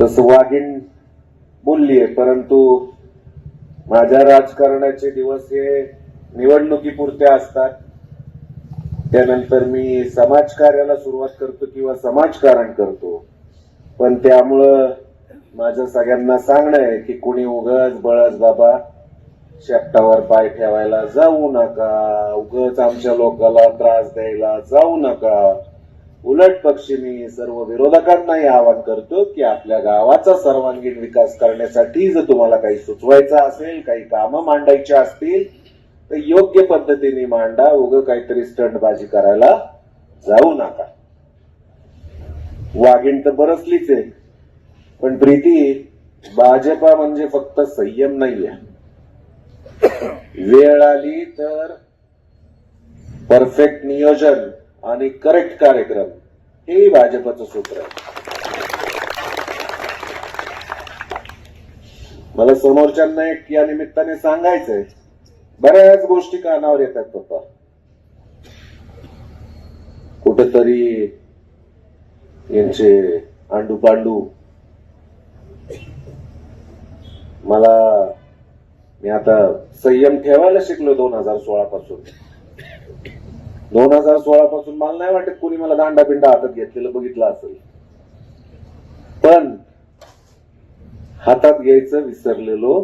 तसं वाघीण बोललीये परंतु माझ्या राजकारणाचे दिवस हे निवडणुकीपुरते असतात. त्यानंतर मी समाजकार्याला सुरुवात करतो किंवा समाजकारण करतो. पण त्यामुळं माझं सगळ्यांना सांगणं आहे की कुणी उगच बळच बाबा शेपटावर पाय ठेवायला जाऊ नका उगच आमच्या लोकाला त्रास द्यायला जाऊ नका. उलट पक्षी मी सर्व विरोधकांनाही आवाहन करतो की आपल्या गावाचा सर्वांगीण विकास करण्यासाठी जर तुम्हाला काही सुचवायचं असेल काही कामं मांडायची असतील तर योग्य पद्धतीने मांडा. उग काहीतरी स्टंटबाजी करायला जाऊ नका. वाघीण तर बरसलीच आहे. पण प्रीती भाजपा म्हणजे फक्त संयम नाहीये. वेळ आली तर परफेक्ट नियोजन. आणि करेक्ट कार्यक्रम हे भाजपचं सूत्र आहे. मला समोरच्यांना एक या निमित्ताने सांगायचंय बऱ्याच गोष्टी कानावर येतात पप्पा. कुठेतरी यांचे आंडू पांडू मला मी आता संयम ठेवायला शिकलो दोन हजार सोळा पासून दोन हजार सोळा पासून मला नाही वाटत कोणी मला दांडा पिंडा हातात घेतलेलं बघितलं असेल. पण हातात घ्यायचं विसरलेलो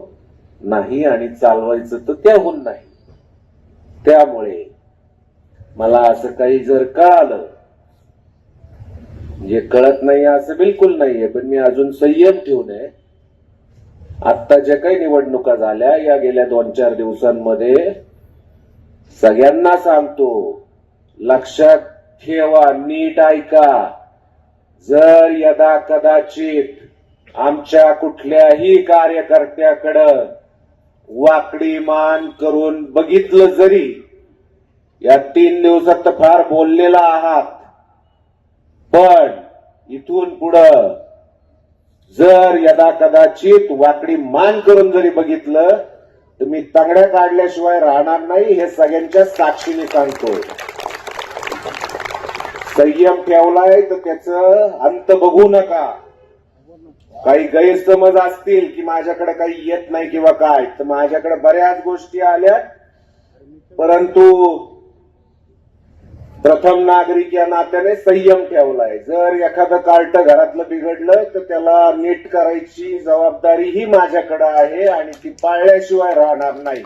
नाही आणि चालवायचं तर त्याहून नाही. त्यामुळे मला असं काही जर कळालं जे कळत नाही असं बिलकुल नाहीये पण मी अजून संयम ठेवून आहे. आता ज्या काही निवडणुका झाल्या या गेल्या दोन चार दिवसांमध्ये सगळ्यांना सांगतो लक्षात ठेवा नीट ऐका. जर यदा कदाचित आमच्या कुठल्याही कार्यकर्त्याकडं वाकडी मान करून बघितलं जरी या तीन दिवसात तर फार बोललेला आहात. पण इथून पुढं जर यदा कदाचित वाकडी मान करून जरी बघितलं तर मी तांगड्या काढल्याशिवाय राहणार नाही हे सगळ्यांच्या साक्षीने सांगतो संयम ठेवलाय तर त्याच अंत बघू नका. काही गैरसमज असतील की माझ्याकडे काही येत नाही किंवा काय तर माझ्याकडे बऱ्याच गोष्टी आल्या. परंतु प्रथम नागरिक या नात्याने संयम ठेवलाय. जर एखादं कार्ट घरातलं बिघडलं तर त्याला नीट करायची जबाबदारी ही माझ्याकडे आहे आणि ती पाळल्याशिवाय राहणार नाही.